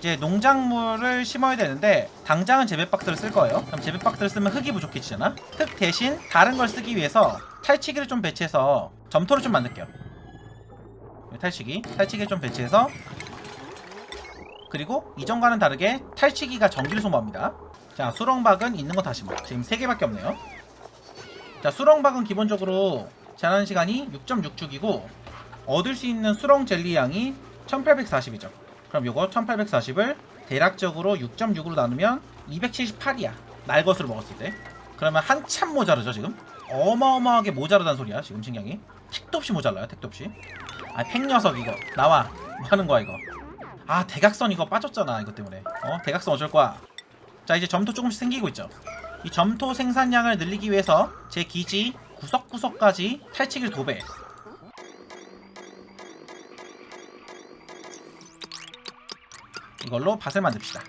이제 농작물을 심어야 되는데 당장은 재배박스를 쓸 거예요. 그럼 재배박스를 쓰면 흙이 부족해지잖아. 흙 대신 다른 걸 쓰기 위해서 탈취기를 좀 배치해서 점토를 좀 만들게요. 여기 탈취기, 탈취기를 좀 배치해서 그리고 이전과는 다르게 탈취기가 전기를 소모합니다. 자, 수렁박은 있는 거 다시 뭐. 지금 3개밖에 없네요. 자, 수렁박은 기본적으로 자라는 시간이 6.6축이고 얻을 수 있는 수렁 젤리 양이 1840이죠. 그럼 요거 1840을 대략적으로 6.6으로 나누면 278이야. 날 것으로 먹었을 때. 그러면 한참 모자르죠, 지금? 어마어마하게 모자르다는 소리야, 지금 신경이. 택도 없이 모자라요, 택도 없이. 아, 팩 녀석 이거. 나와. 뭐 하는 거야, 이거. 아, 대각선 이거 빠졌잖아, 이것 때문에. 어? 대각선 어쩔 거야. 자, 이제 점토 조금씩 생기고 있죠. 이 점토 생산량을 늘리기 위해서 제 기지 구석구석까지 탈취기를 도배. 이걸로 밭을 만듭시다.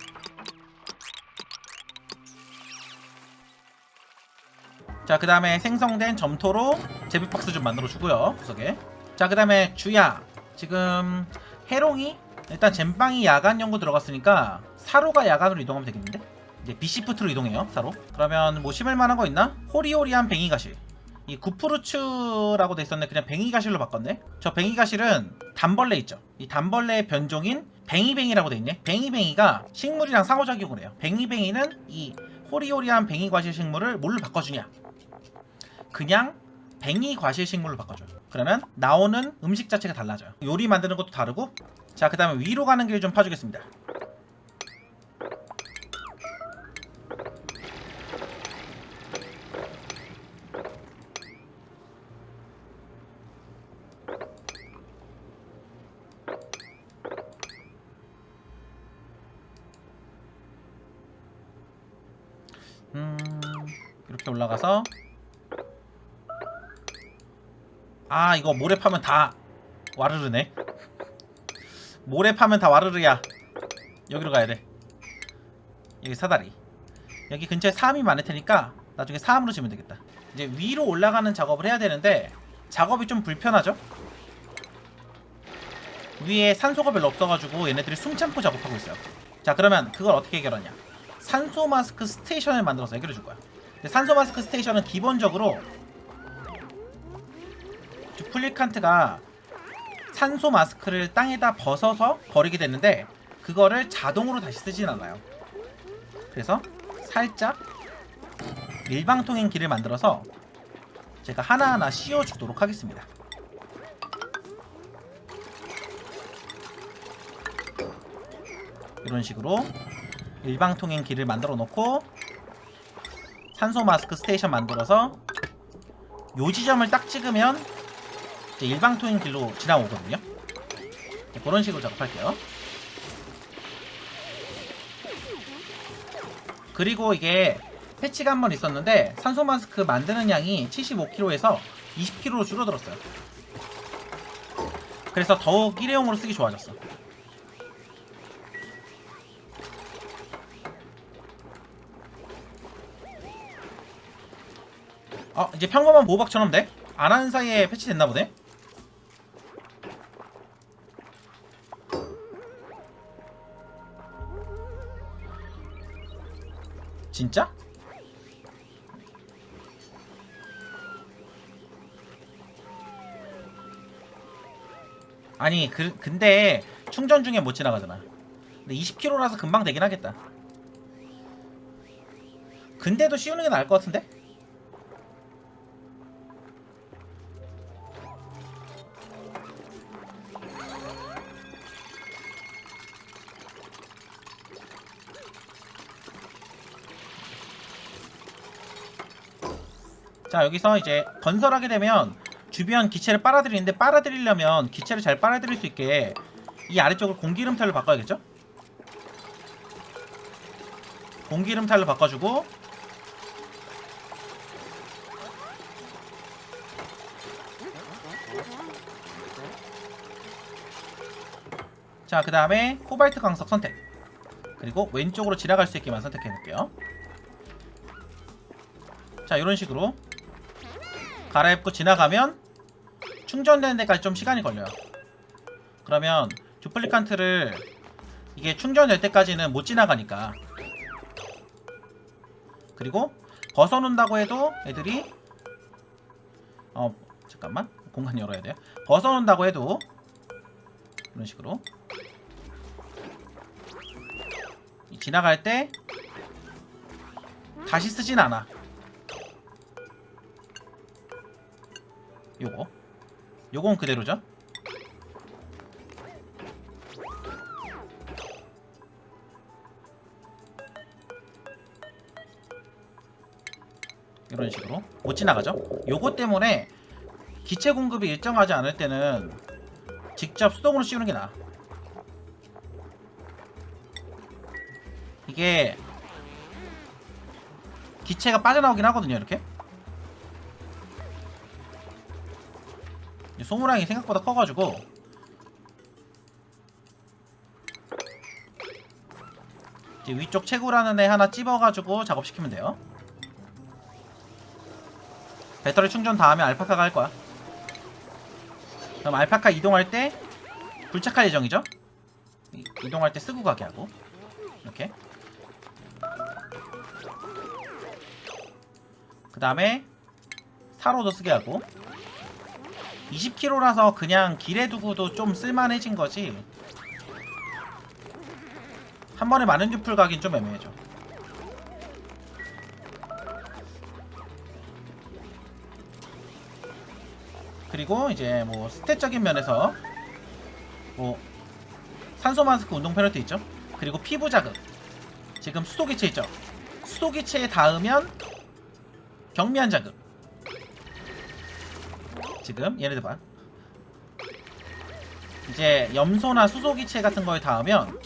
자, 그 다음에 생성된 점토로 제비박스 좀 만들어 주고요. 구석에. 자, 그 다음에 주야. 지금 해롱이 일단 잼빵이 야간 연구 들어갔으니까 사로가 야간으로 이동하면 되겠는데? 이제 비시프트로 이동해요. 사로. 그러면 뭐 심을 만한 거 있나? 호리호리한 뱅이가실. 이 구프루츠라고 돼 있었는데 그냥 뱅이가실로 바꿨네. 저 뱅이가실은 단벌레 있죠. 이 단벌레의 변종인 뱅이뱅이라고 돼 있네. 뱅이뱅이가 식물이랑 상호작용을 해요. 뱅이뱅이는 이 호리호리한 뱅이 과실 식물을 뭘로 바꿔주냐? 그냥 뱅이 과실 식물로 바꿔줘요. 그러면 나오는 음식 자체가 달라져요. 요리 만드는 것도 다르고. 자, 그 다음에 위로 가는 길 좀 파주겠습니다. 음, 이렇게 올라가서. 아 이거 모래 파면 다 와르르네. 모래 파면 다 와르르야. 여기로 가야 돼. 여기 사다리. 여기 근처에 사암이 많을 테니까 나중에 사암으로 지면 되겠다. 이제 위로 올라가는 작업을 해야 되는데 작업이 좀 불편하죠? 위에 산소가 별로 없어가지고 얘네들이 숨참고 작업하고 있어요. 자 그러면 그걸 어떻게 해결하냐 산소 마스크 스테이션을 만들어서 해결해 줄 거야 근데 산소 마스크 스테이션은 기본적으로 듀플리칸트가 산소 마스크를 땅에다 벗어서 버리게 되는데 그거를 자동으로 다시 쓰진 않아요. 그래서 살짝 일방통행 길을 만들어서 제가 하나하나 씌워주도록 하겠습니다. 이런 식으로 일방통행 길을 만들어 놓고 산소 마스크 스테이션 만들어서 요 지점을 딱 찍으면 이제 일방통행 길로 지나오거든요. 네, 그런 식으로 작업할게요. 그리고 이게 패치가 한 번 있었는데 산소 마스크 만드는 양이 75kg에서 20kg로 줄어들었어요. 그래서 더욱 일회용으로 쓰기 좋아졌어. 어 이제 평범한 모박처럼 돼? 안 하는 사이에 패치됐나 보네? 진짜? 아니 그, 근데 충전 중에 못 지나가잖아 근데 20km라서 금방 되긴 하겠다 근데도 씌우는 게 나을 것 같은데? 자 여기서 이제 건설하게 되면 주변 기체를 빨아들이는데 빨아들이려면 기체를 잘 빨아들일 수 있게 이 아래쪽을 공기름 타일로 바꿔야겠죠? 공기름 타일로 바꿔주고 자 그 다음에 코발트 광석 선택 그리고 왼쪽으로 지나갈 수 있게만 선택해 놓을게요 자 이런 식으로 갈아입고 지나가면 충전되는 데까지 좀 시간이 걸려요. 그러면 듀플리칸트를 이게 충전될 때까지는 못 지나가니까. 그리고 벗어놓는다고 해도 애들이 어 잠깐만. 공간 열어야 돼요. 벗어놓는다고 해도 이런 식으로. 이 지나갈 때 다시 쓰진 않아 요거? 요건 그대로죠? 이런 식으로. 못 지나가죠? 요거 때문에 기체 공급이 일정하지 않을 때는 직접 수동으로 씌우는 게 나아. 이게 기체가 빠져나오긴 하거든요 이렇게 소무량이 생각보다 커가지고. 이제 위쪽 채굴하는 애 하나 찝어가지고 작업시키면 돼요. 배터리 충전 다음에 알파카가 할 거야. 그럼 알파카 이동할 때 불착할 예정이죠? 이- 이동할 때 쓰고 가게 하고. 이렇게. 그 다음에 사로도 쓰게 하고 20km라서 그냥 길에 두고도 좀 쓸만해진 거지. 한 번에 많은 유풀 가긴 좀 애매해져. 그리고 이제 뭐 스탯적인 면에서 뭐 산소 마스크 운동 페널티 있죠? 그리고 피부 자극. 지금 수도 기체 있죠? 수도 기체에 닿으면 경미한 자극 지금? 얘네들 봐. 이제 염소나 수소 기체 같은 거에 닿으면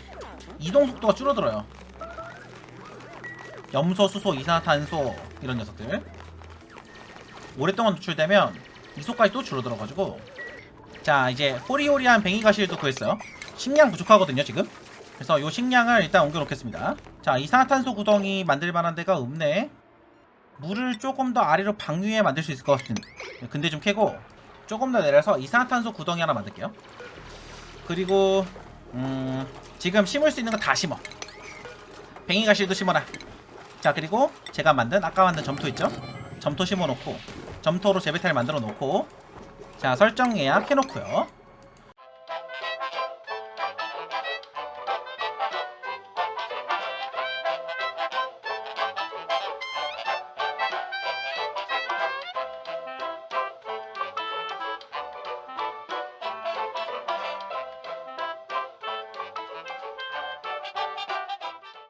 이동 속도가 줄어들어요. 염소, 수소, 이산화탄소 이런 녀석들. 오랫동안 노출되면 이속까지 또 줄어들어가지고. 자 이제 호리호리한 뱅이가실도 구했어요. 식량 부족하거든요 지금. 그래서 요 식량을 일단 옮겨 놓겠습니다. 자 이산화탄소 구덩이 만들 만한 데가 없네 물을 조금 더 아래로 방위에 만들 수 있을 것 같은 근데 좀 캐고 조금 더 내려서 이산화탄소 구덩이 하나 만들게요. 그리고 음 지금 심을 수 있는 거 다 심어. 뱅이가 실도 심어라. 자 그리고 제가 만든 아까 만든 점토 있죠? 점토 심어 놓고 점토로 재배탈 만들어 놓고 자 설정 예약 해놓고요